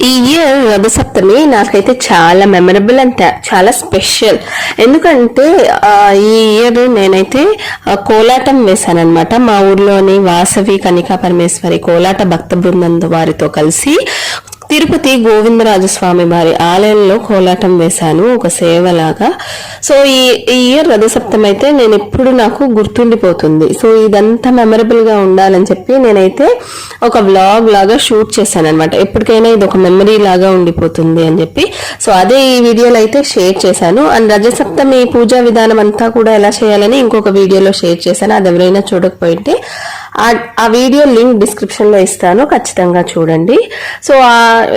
ఈ ఇయర్ రథసప్తమి నాకైతే చాలా మెమరబుల్ అండ్ చాలా స్పెషల్ ఎందుకంటే ఈ ఇయర్ నేనైతే కోలాటం వేశానమాట మా ఊర్లోని వాసవి కనికా పరమేశ్వరి కోలాట భక్త బృందం వారితో కలిసి తిరుపతి గోవిందరాజ స్వామి వారి ఆలయంలో కోలాటం వేశాను ఒక సేవలాగా. సో ఈ ఈ ఇయర్ రథసప్తం అయితే నేను ఎప్పుడు నాకు గుర్తుండిపోతుంది. సో ఇదంతా మెమరబుల్గా ఉండాలని చెప్పి నేనైతే ఒక వ్లాగ్ లాగా షూట్ చేశాను అనమాట ఎప్పటికైనా ఇది ఒక మెమరీ లాగా ఉండిపోతుంది అని చెప్పి. సో అదే ఈ వీడియోలో అయితే షేర్ చేశాను. అండ్ రజసప్తమి పూజా విధానం అంతా కూడా ఎలా చేయాలని ఇంకొక వీడియోలో షేర్ చేశాను. అది ఎవరైనా చూడకపోయింటే ఆ- వీడియో లింక్ డిస్క్రిప్షన్లో ఇస్తాను ఖచ్చితంగా చూడండి. సో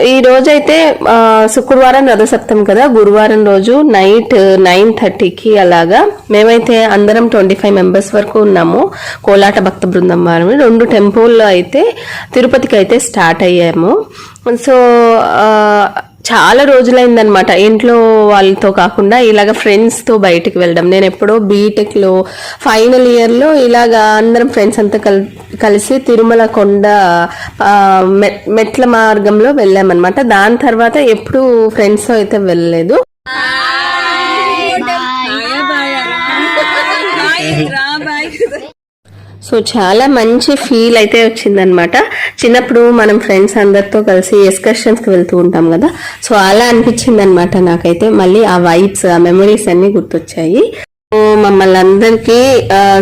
ఈ రోజైతే ఆ, శుక్రవారం రథసప్తం కదా గురువారం రోజు నైట్ నైన్ థర్టీకి అలాగా మేమైతే అందరం ట్వంటీ ఫైవ్ మెంబర్స్ వరకు ఉన్నాము కోలాట భక్త బృందం వారం రెండు టెంపుల్లో అయితే తిరుపతికి అయితే స్టార్ట్ అయ్యాము. సో చాలా రోజులైందనమాట ఇంట్లో వాళ్ళతో కాకుండా ఇలాగ ఫ్రెండ్స్తో బయటికి వెళ్ళడం. నేను ఎప్పుడో బీటెక్లో ఫైనల్ ఇయర్లో ఇలాగ అందరం ఫ్రెండ్స్ అంతా కల్ కలిసి తిరుమల కొండ మెట్ల మార్గంలో వెళ్ళామన్నమాట. దాని తర్వాత ఎప్పుడు ఫ్రెండ్స్తో అయితే వెళ్ళలేదు. సో చాలా మంచి ఫీల్ అయితే వచ్చిందనమాట చిన్నప్పుడు మనం ఫ్రెండ్స్ అందరితో కలిసి ఎక్స్కర్షన్స్కి వెళ్తూ ఉంటాం కదా. సో అలా అనిపించింది అనమాట నాకైతే. మళ్ళీ ఆ వైబ్స్ ఆ మెమరీస్ అన్నీ గుర్తొచ్చాయి. మమ్మల్ని అందరికీ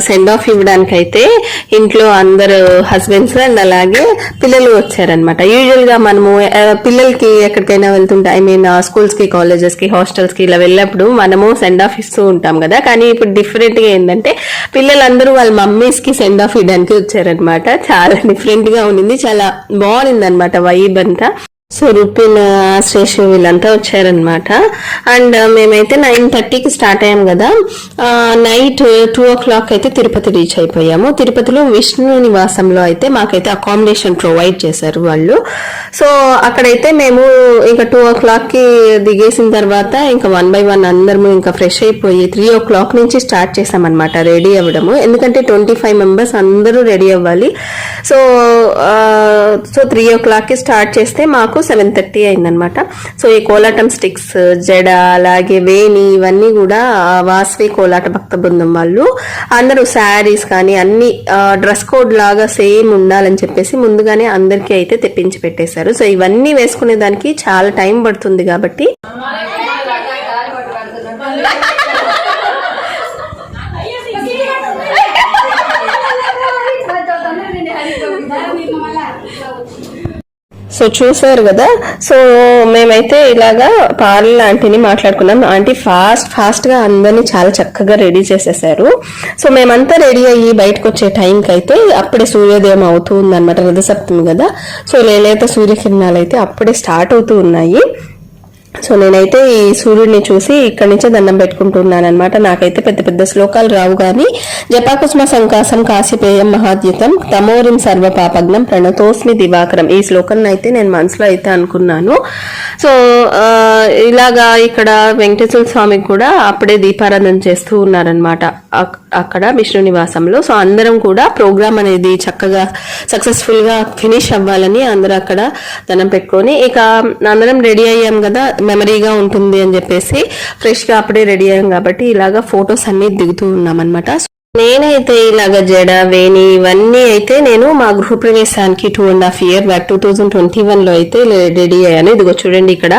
సెండ్ ఆఫ్ ఇవ్వడానికి అయితే ఇంట్లో అందరు హస్బెండ్స్ అండ్ అలాగే పిల్లలు వచ్చారనమాట యూజువల్గా మనము పిల్లలకి ఎక్కడికైనా వెళ్తుంటే ఐ మీన్ స్కూల్స్కి కాలేజెస్కి హాస్టల్స్కి ఇలా వెళ్ళినప్పుడు మనము సెండ్ ఆఫ్ ఇస్తూ ఉంటాం కదా. కానీ ఇప్పుడు డిఫరెంట్గా ఏంటంటే పిల్లలందరూ వాళ్ళ మమ్మీస్కి సెండ్ ఆఫ్ ఇవ్వడానికి వచ్చారనమాట చాలా డిఫరెంట్గా ఉండింది. చాలా బాగుంది అనమాట వైబ్ అంతా. సో రుపిన్ శ్రేష్ వీళ్ళంతా వచ్చారనమాట అండ్ మేమైతే నైన్ థర్టీకి స్టార్ట్ అయ్యాం కదా. నైట్ టూ ఓ క్లాక్ అయితే తిరుపతి రీచ్ అయిపోయాము. తిరుపతిలో విష్ణు నివాసంలో అయితే మాకైతే అకామిడేషన్ ప్రొవైడ్ చేశారు వాళ్ళు. సో అక్కడైతే మేము ఇంకా టూ ఓ క్లాక్కి దిగేసిన తర్వాత ఇంకా వన్ బై వన్ అందరము ఇంకా ఫ్రెష్ అయిపోయి త్రీ ఓ క్లాక్ నుంచి స్టార్ట్ చేసామన్నమాట రెడీ అవ్వడము. ఎందుకంటే ట్వంటీ ఫైవ్ మెంబర్స్ అందరూ రెడీ అవ్వాలి. సో సో త్రీ ఓ క్లాక్కి స్టార్ట్ చేస్తే మాకు సెవెన్ థర్టీ అయిందనమాట. సో ఈ కోలాటం స్టిక్స్ జడ అలాగే వేణి ఇవన్నీ కూడా ఆ, వాసవి కోలాట భక్త బృందం వాళ్ళు. అందరూ శారీస్ కానీ అన్ని డ్రెస్ కోడ్ లాగా సేమ్ ఉండాలని చెప్పేసి ముందుగానే అందరికీ అయితే తెప్పించి పెట్టేశారు. సో ఇవన్నీ వేసుకునే దానికి చాలా టైం పడుతుంది కాబట్టి. సో చూసారు కదా? సో మేమైతే ఇలాగా పార్లర్ ఆంటీని మాట్లాడుకున్నాం. ఆంటీ ఫాస్ట్ ఫాస్ట్గా అందరినీ చాలా చక్కగా రెడీ చేసేసారు. సో మేమంతా రెడీ అయ్యి బయటకు వచ్చే టైంకి అయితే అప్పుడే సూర్యోదయం అవుతూ ఉందన్నమాట రథసప్తమి కదా? సో లేలేత సూర్యకిరణాలు అయితే అప్పుడే స్టార్ట్ అవుతూ ఉన్నాయి. సో నేనైతే ఈ సూర్యుడిని చూసి ఇక్కడి నుంచే దండం పెట్టుకుంటున్నాను అనమాట నాకైతే పెద్ద పెద్ద శ్లోకాలు రావు కానీ జపాకుస్మ సంకాసం కాశీపేయం మహాద్యుతం తమోరిం సర్వ పాపగ్నం ప్రణతోస్మి దివాకరం. ఈ శ్లోకం అయితే నేను మనసులో అయితే అనుకున్నాను. సో ఇలాగా ఇక్కడ వెంకటేశ్వర స్వామికి కూడా అప్పుడే దీపారాధన చేస్తూ ఉన్నారనమాట అక్- అక్కడ విష్ణు నివాసంలో. సో అందరం కూడా ప్రోగ్రామ్ అనేది చక్కగా సక్సెస్ఫుల్గా ఫినిష్ అవ్వాలని అందరూ అక్కడ దండం పెట్టుకొని ఇక అందరం రెడీ అయ్యాం కదా. మెమరీగా ఉంటుంది అని చెప్పేసి ఫ్రెష్గా అప్పుడే రెడీ అయ్యాం కాబట్టి ఇలాగా ఫొటోస్ అన్ని దిగుతూ ఉన్నాం అనమాట నేనైతే ఇలాగ జడ వేణి ఇవన్నీ అయితే నేను మా గృహప్రవేశానికి two and half year back two thousand twenty వన్లో అయితే రెడీ అయ్యాను. ఇదిగో చూడండి ఇక్కడ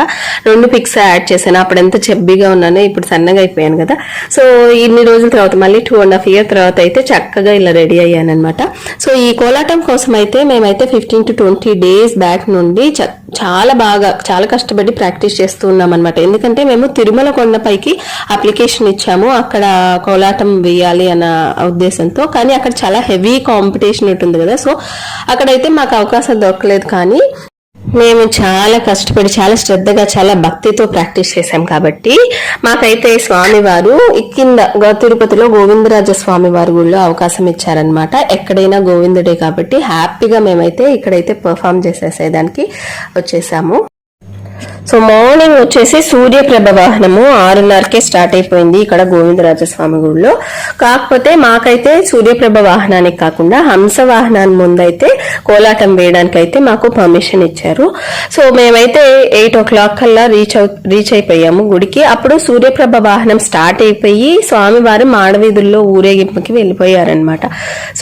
రెండు పిక్స్ యాడ్ చేశాను. అప్పుడు ఎంత చెబ్బిగా ఉన్నాను ఇప్పుడు సన్నగా అయిపోయాను కదా. సో ఇన్ని రోజుల తర్వాత మళ్ళీ టూ అండ్ హాఫ్ ఇయర్ తర్వాత అయితే చక్కగా ఇలా రెడీ అయ్యాను అనమాట సో ఈ కోలాటం కోసం అయితే మేమైతే fifteen to twenty days back నుండి చాలా బాగా చాలా కష్టపడి ప్రాక్టీస్ చేస్తూ ఉన్నాం అనమాట ఎందుకంటే మేము తిరుమల కొండపైకి అప్లికేషన్ ఇచ్చాము. అక్కడ కోలాటం వేయాలి అన్న ఉద్దేశంతో. కానీ అక్కడ చాలా హెవీ కాంపిటీషన్ ఉంటుంది కదా. సో అక్కడైతే మాకు అవకాశం దొరకలేదు కానీ మేము చాలా కష్టపడి చాలా శ్రద్ధగా చాలా భక్తితో ప్రాక్టీస్ చేశాం కాబట్టి మాకైతే స్వామివారు కింద తిరుపతిలో గోవిందరాజ స్వామి వారి గుళ్ళో అవకాశం ఇచ్చారనమాట ఎక్కడైనా గోవిందుడే కాబట్టి హ్యాపీగా మేమైతే ఇక్కడైతే పర్ఫామ్ చేసేసేదానికి వచ్చేసాము. సో మార్నింగ్ వచ్చేసి సూర్యప్రభ వాహనము ఆరున్నరకే స్టార్ట్ అయిపోయింది ఇక్కడ గోవిందరాజస్వామి గుడిలో. కాకపోతే మాకైతే సూర్యప్రభ వాహనానికి కాకుండా హంస వాహనాన్ని ముందైతే కోలాటం వేయడానికి అయితే మాకు పర్మిషన్ ఇచ్చారు. సో మేమైతే ఎయిట్ ఓ క్లాక్ కల్లా రీచ్ అవు రీచ్ అయిపోయాము గుడికి. అప్పుడు సూర్యప్రభ వాహనం స్టార్ట్ అయిపోయి స్వామివారు మాడవీధుల్లో ఊరేగింపుకి వెళ్ళిపోయారనమాట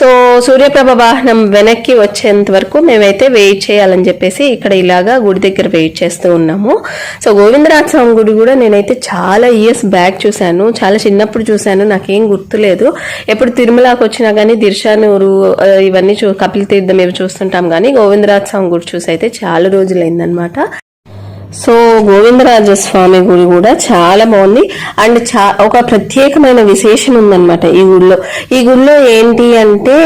సో సూర్యప్రభ వాహనం వెనక్కి వచ్చేంత వరకు మేమైతే వెయిట్ చేయాలని చెప్పేసి ఇక్కడ ఇలాగా గుడి దగ్గర వెయిట్ చేస్తూ ఉన్నాము. సో గోవిందరాజ స్వామి గుడి కూడా నేనైతే చాలా ఇయర్స్ బ్యాక్ చూశాను. చాలా చిన్నప్పుడు చూశాను. నాకేం గుర్తులేదు. ఎప్పుడు తిరుమలకి వచ్చినా కానీ దిర్శానూరు ఇవన్నీ చూ కపిల తీర్థం ఇవి చూస్తుంటాం కానీ గోవిందరాజ స్వామి గుడి చూసి అయితే చాలా రోజులైందనమాట సో గోవిందరాజ స్వామి గుడి కూడా చాలా బాగుంది. అండ్ చా ఒక ప్రత్యేకమైన విశేషం ఉందన్నమాట ఈ గుడిలో. ఈ గుడిలో ఏంటి అంటే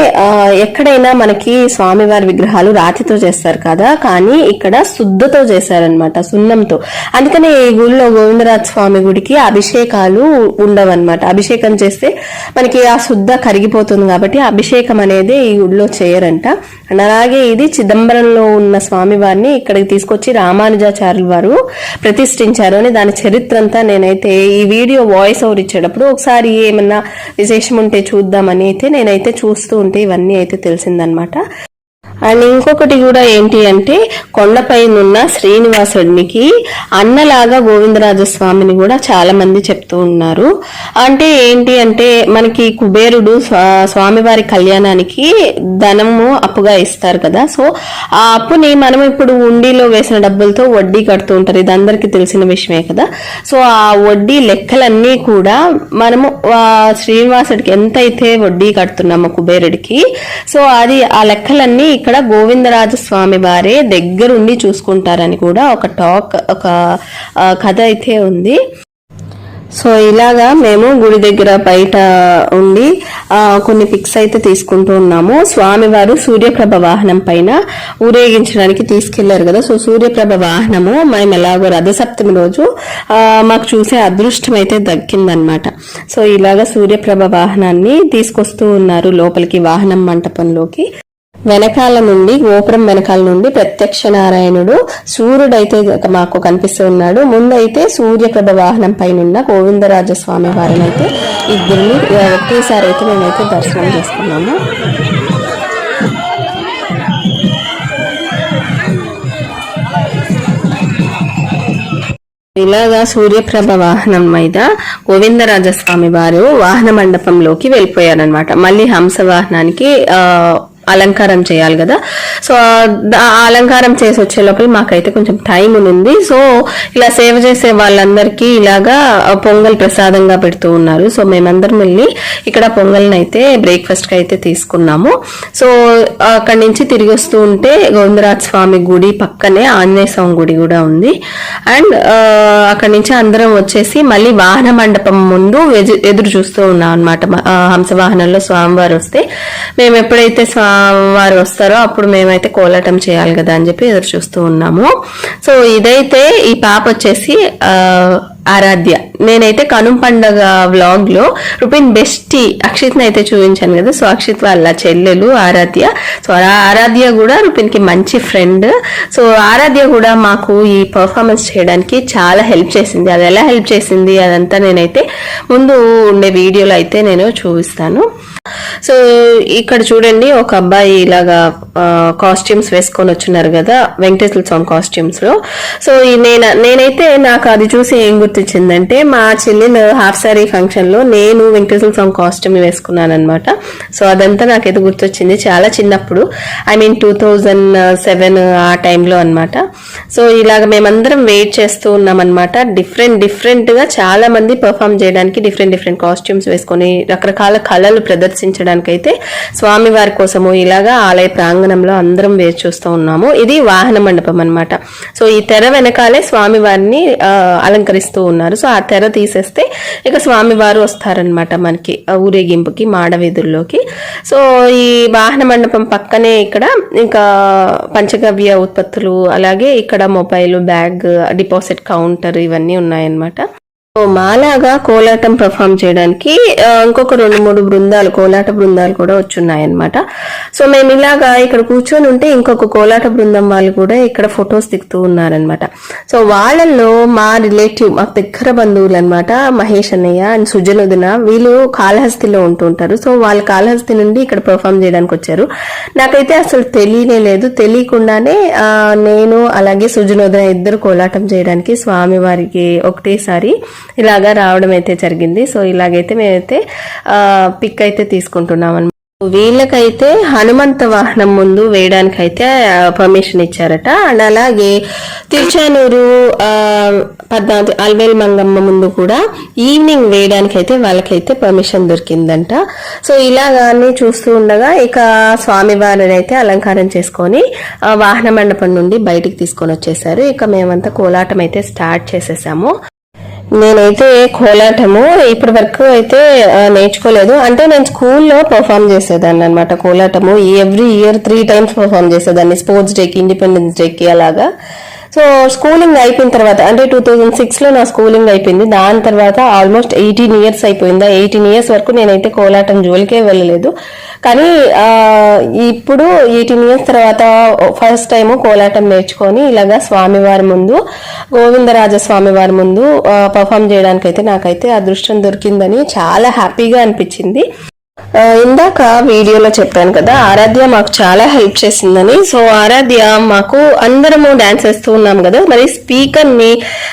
ఎక్కడైనా మనకి స్వామివారి విగ్రహాలు రాతితో చేస్తారు కదా కానీ ఇక్కడ శుద్ధతో చేశారనమాట సున్నంతో. అందుకనే ఈ గుడిలో గోవిందరాజ స్వామి గుడికి అభిషేకాలు ఉండవన్నమాట. అభిషేకం చేస్తే మనకి ఆ శుద్ధ కరిగిపోతుంది కాబట్టి అభిషేకం అనేది ఈ గుడిలో చేయరంట. అండ్ అలాగే ఇది చిదంబరంలో ఉన్న స్వామివారిని ఇక్కడికి తీసుకొచ్చి రామానుజాచార్యులు గారు ప్రతిష్ఠించారు అని దాని చరిత్ర అంతా నేనైతే ఈ వీడియో వాయిస్ ఓవర్ ఇచ్చేటప్పుడు ఒకసారి ఏమన్నా విశేషం ఉంటే చూద్దామని అయితే నేనైతే చూస్తూ ఉంటే ఇవన్నీ అయితే తెలిసిందనమాట అండ్ ఇంకొకటి కూడా ఏంటి అంటే కొండపైనున్న శ్రీనివాసుడికి అన్నలాగా గోవిందరాజ స్వామిని కూడా చాలా మంది చెప్తూ ఉన్నారు. అంటే ఏంటి అంటే మనకి కుబేరుడు స్వా- స్వామివారి కళ్యాణానికి ధనము అప్పుగా ఇస్తారు కదా. సో ఆ అప్పుని మనం ఇప్పుడు ఉండిలో వేసిన డబ్బులతో వడ్డీ కడుతూ ఉంటారు. ఇది అందరికీ తెలిసిన విషయమే కదా. సో ఆ వడ్డీ లెక్కలన్నీ కూడా మనము ఆ శ్రీనివాసుడికి ఎంతైతే వడ్డీ కడుతున్నామో కుబేరుడికి సో అది ఆ లెక్కలన్నీ ఇక్కడ ఇక్కడ గోవిందరాజ స్వామి వారే దగ్గరుండి చూసుకుంటారని కూడా ఒక టాక్ ఒక కథ అయితే ఉంది. సో ఇలాగా మేము గుడి దగ్గర బయట ఉండి కొన్ని పిక్స్ అయితే తీసుకుంటూ ఉన్నాము. స్వామివారు సూర్యప్రభ వాహనం పైన ఊరేగించడానికి తీసుకెళ్ళారు కదా. సో సూర్యప్రభ వాహనము మేము ఎలాగో రథసప్తమి రోజు మాకు చూసే అదృష్టం అయితే దక్కిందనమాట. సో ఇలాగా సూర్యప్రభ వాహనాన్ని తీసుకొస్తూ ఉన్నారు లోపలికి వాహనం మంటపంలోకి. వెనకాల నుండి గోపురం వెనకాల నుండి ప్రత్యక్ష నారాయణుడు సూర్యుడైతే మాకు కనిపిస్తూ ఉన్నాడు. ముందైతే సూర్యప్రభ వాహనం పైన గోవిందరాజ స్వామి వారిని అయితే ఇద్దరిని ఒకేసారి అయితే మేమైతే దర్శనం చేసుకున్నాము. ఇలాగా సూర్యప్రభ వాహనం మీద గోవిందరాజ స్వామి వారు వాహన మండపంలోకి వెళ్ళిపోయారనమాట మళ్ళీ హంస వాహనానికి ఆ అలంకారం చేయాలి కదా. సో ఆ అలంకారం చేసి వచ్చే లోపల మాకైతే కొంచెం టైం ఉంది సో ఇలా సేవ చేసే వాళ్ళందరికీ ఇలాగా పొంగల్ ప్రసాదంగా పెడుతూ ఉన్నారు. సో మేమందరం వెళ్ళి ఇక్కడ పొంగల్ని అయితే బ్రేక్ఫాస్ట్కి అయితే తీసుకున్నాము. సో అక్కడి నుంచి తిరిగి వస్తూ ఉంటే గోవిందరాజ్ స్వామి గుడి పక్కనే ఆంజనేయ స్వామి గుడి కూడా ఉంది. అండ్ అక్కడి నుంచి అందరం వచ్చేసి మళ్ళీ వాహన మండపం ముందు ఎదురు చూస్తూ ఉన్నాం అనమాట హంస వాహనంలో స్వామివారు వస్తే. మేము ఎప్పుడైతే స్వా వారు వస్తారో అప్పుడు మేమైతే కోలాటం చేయాలి కదా అని చెప్పి ఎదురు చూస్తూ ఉన్నాము. సో ఇదైతే ఈ పాప వచ్చేసి ఆరాధ్య. నేనైతే కనుమ పండగ వ్లాగ్లో రుపిన్ బెస్టీ అక్షిత్ని అయితే చూపించాను కదా. సో అక్షిత్ వాళ్ళ చెల్లెలు ఆరాధ్య. సో ఆ ఆరాధ్య కూడా రుపిన్కి మంచి ఫ్రెండ్. సో ఆరాధ్య కూడా మాకు ఈ పర్ఫార్మెన్స్ చేయడానికి చాలా హెల్ప్ చేసింది. అది ఎలా హెల్ప్ చేసింది అదంతా నేనైతే ముందు ఉండే వీడియోలో అయితే నేను చూపిస్తాను. సో ఇక్కడ చూడండి ఒక అబ్బాయి ఇలాగా కాస్ట్యూమ్స్ వేసుకొని వచ్చున్నారు కదా వెంకటేశ్వర స్వామి కాస్ట్యూమ్స్లో. సో నేను నేనైతే నాకు అది చూసి ఏం గుర్తొచ్చిందంటే మా చెల్లెలు హాఫ్ సారీ ఫంక్షన్లో నేను వెంకటేశ్వర స్వామి కాస్ట్యూమ్ వేసుకున్నాను అనమాట సో అదంతా నాకైతే గుర్తొచ్చింది చాలా చిన్నప్పుడు. I mean two thousand seven ఆ టైంలో అనమాట సో ఇలాగ మేమందరం వెయిట్ చేస్తూ ఉన్నాం అనమాట డిఫరెంట్ డిఫరెంట్గా చాలా మంది పర్ఫామ్ చేయడానికి డిఫరెంట్ డిఫరెంట్ కాస్ట్యూమ్స్ వేసుకొని రకరకాల కళలు ప్రదర్శన దర్శించడానికైతే స్వామివారి కోసము ఇలాగా ఆలయ ప్రాంగణంలో అందరం వేచి చూస్తూ ఉన్నాము. ఇది వాహన మండపం అన్నమాట. సో ఈ తెర వెనకాలే స్వామివారిని అలంకరిస్తూ ఉన్నారు. సో ఆ తెర తీసేస్తే ఇక స్వామివారు వస్తారనమాట మనకి ఊరేగింపుకి మాడవీధుల్లోకి. సో ఈ వాహన మండపం పక్కనే ఇక్కడ ఇంకా పంచగవ్య ఉత్పత్తులు అలాగే ఇక్కడ మొబైల్ బ్యాగ్ డిపాజిట్ కౌంటర్ ఇవన్నీ ఉన్నాయన్నమాట. మాలాగా కోలాటం పర్ఫామ్ చేయడానికి ఇంకొక రెండు మూడు బృందాలు కోలాట బృందాలు కూడా వచ్చున్నాయన్నమాట. సో మేము ఇలాగా ఇక్కడ కూర్చొని ఉంటే ఇంకొక కోలాట బృందం వాళ్ళు కూడా ఇక్కడ ఫొటోస్ దిగుతూ ఉన్నారనమాట సో వాళ్ళల్లో మా రిలేటివ్ మా దగ్గర బంధువులు అనమాట మహేష్ అన్నయ్య అండ్ సుజనుదిన వీళ్ళు కాళహస్తిలో ఉంటూ ఉంటారు సో వాళ్ళ కాళహస్తి నుండి ఇక్కడ పర్ఫామ్ చేయడానికి వచ్చారు. నాకైతే అసలు తెలియనే లేదు. తెలియకుండానే నేను అలాగే సుజనోదన ఇద్దరు కోలాటం చేయడానికి స్వామి వారికి ఒకటేసారి ఇలాగా రావడం అయితే జరిగింది. సో ఇలాగైతే మేమైతే పిక్ అయితే తీసుకుంటున్నాం అనమాట వీళ్ళకైతే హనుమంత వాహనం ముందు వేయడానికి అయితే పర్మిషన్ ఇచ్చారట. అండ్ అలాగే తిరుచానూరు పద్నాలుగు అల్వేల్ మంగమ్మ ముందు కూడా ఈవినింగ్ వేయడానికి అయితే వాళ్ళకైతే పర్మిషన్ దొరికిందంట. సో ఇలాగానే చూస్తూ ఉండగా ఇక స్వామివారిని అయితే అలంకారం చేసుకొని వాహన మండపం నుండి బయటికి తీసుకొని వచ్చేసారు. ఇక మేమంతా కోలాటం అయితే స్టార్ట్ చేసేసాము. నేనైతే కోలాటము ఇప్పటి వరకు అయితే నేర్చుకోలేదు. అంటే నేను స్కూల్లో పర్ఫామ్ చేసేదాన్ని అనమాట కోలాటము. Every year three times perform చేసేదాన్ని. స్పోర్ట్స్ డేకి ఇండిపెండెన్స్ డేకి అలాగా. సో స్కూలింగ్ అయిపోయిన తర్వాత అంటే టూ థౌజండ్ సిక్స్లో నా స్కూలింగ్ అయిపోయింది. దాని తర్వాత ఆల్మోస్ట్ ఎయిటీన్ ఇయర్స్ అయిపోయిందా. ఎయిటీన్ ఇయర్స్ వరకు నేనైతే కోలాటం జోలికే వెళ్ళలేదు. కానీ ఇప్పుడు ఎయిటీన్ ఇయర్స్ తర్వాత ఫస్ట్ టైం కోలాటం నేర్చుకొని ఇలాగా స్వామివారి ముందు గోవిందరాజ స్వామి వారి ముందు పర్ఫామ్ చేయడానికి అయితే నాకైతే అదృష్టం దొరికిందని చాలా హ్యాపీగా అనిపించింది. ఇందాక వీడియోలో చెప్పాను కదా ఆరాధ్య మాకు చాలా హెల్ప్ చేసిందని. సో ఆరాధ్య మాకు అందరము డాన్స్ వేస్తూ ఉన్నాం కదా మరి స్పీకర్ని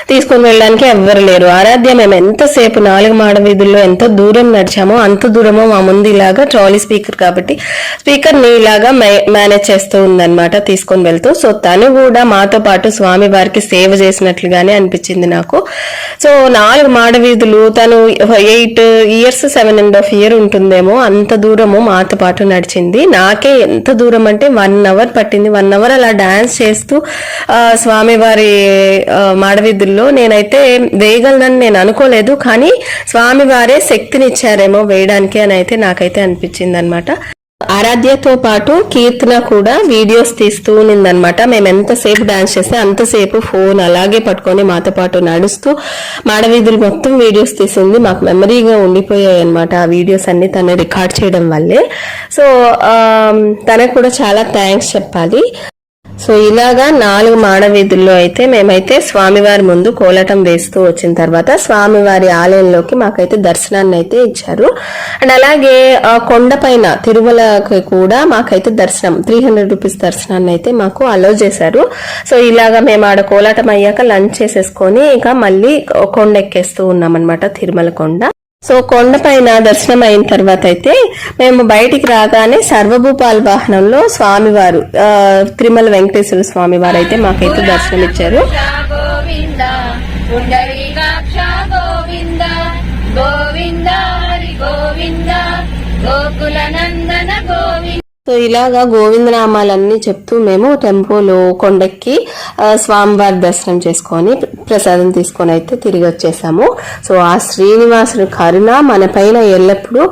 తీసుకొని వెళ్ళడానికి ఎవ్వరు లేరు. ఆరాధ్య మేము ఎంతసేపు నాలుగు మాడ వీధుల్లో ఎంత దూరం నడిచామో అంత దూరమో మా ముందు ఇలాగా ట్రాలీ స్పీకర్ కాబట్టి స్పీకర్ని ఇలాగా మేనేజ్ చేస్తూ ఉందన్నమాట తీసుకొని వెళ్తూ. సో తను కూడా మాతో పాటు స్వామి వారికి సేవ చేసినట్లుగానే అనిపించింది నాకు. సో నాలుగు మాడ వీధులు తను eight years seven and half year ఉంటుందేమో. అంత దూరము మాతో పాటు నడిచింది. నాకే ఎంత దూరం అంటే వన్ అవర్ పట్టింది. వన్ అవర్ అలా డాన్స్ చేస్తూ స్వామివారి మాడవీధుల్లో నేనైతే వేయగలనని నేను అనుకోలేదు. కానీ స్వామివారే శక్తినిచ్చారేమో వేయడానికి అని అయితే నాకైతే అనిపించింది అనమాట ఆరాధ్యతో పాటు కీర్తన కూడా వీడియోస్ తీస్తూ ఉన్నదన్నమాట మేము ఎంతసేపు డాన్స్ చేస్తే అంతసేపు ఫోన్ అలాగే పట్టుకొని మాతో పాటు నడుస్తూ మాడవీధులు మొత్తం వీడియోస్ తీసింది. మాకు మెమరీగా ఉండిపోయాయి అనమాట ఆ వీడియోస్ అన్ని తను రికార్డ్ చేయడం వల్లే. సో తనకు కూడా చాలా థ్యాంక్స్ చెప్పాలి. సో ఇలాగా నాలుగు మాడవీధుల్లో అయితే మేమైతే స్వామివారి ముందు కోలాటం వేస్తూ వచ్చిన తర్వాత స్వామివారి ఆలయంలోకి మాకైతే దర్శనాన్ని అయితే ఇచ్చారు. అండ్ అలాగే ఆ కొండపైన తిరుమలకి కూడా మాకైతే దర్శనం త్రీ హండ్రెడ్ రూపీస్ దర్శనాన్ని అయితే మాకు అలో చేశారు. సో ఇలాగా మేము ఆడ కోలాటం అయ్యాక లంచ్ చేసేసుకొని ఇక మళ్ళీ కొండ ఎక్కేస్తూ ఉన్నామన్నమాట తిరుమల కొండ. సో కొండపైన దర్శనం అయిన తర్వాత అయితే మేము బయటికి రాగానే సర్వభూపాల వాహనంలో స్వామివారు తిరుమల వెంకటేశ్వర స్వామి వారు అయితే మాకైతే దర్శనం ఇచ్చారు గోవింద గోవింద గోకుల నందన సో ఇలాగా గోవిందనామాలన్నీ చెప్తూ మేము టెంపోలో కొండెక్కి స్వామివారి దర్శనం చేసుకొని ప్రసాదం తీసుకొని అయితే తిరిగి వచ్చేసాము. సో ఆ శ్రీనివాసుని కరుణ మన పైన ఎల్లప్పుడూ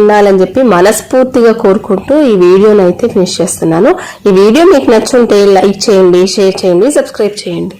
ఉండాలని చెప్పి మనస్ఫూర్తిగా కోరుకుంటూ ఈ వీడియోని అయితే ఫినిష్ చేస్తున్నాను. ఈ వీడియో మీకు నచ్చుంటే లైక్ చేయండి షేర్ చేయండి సబ్స్క్రైబ్ చేయండి.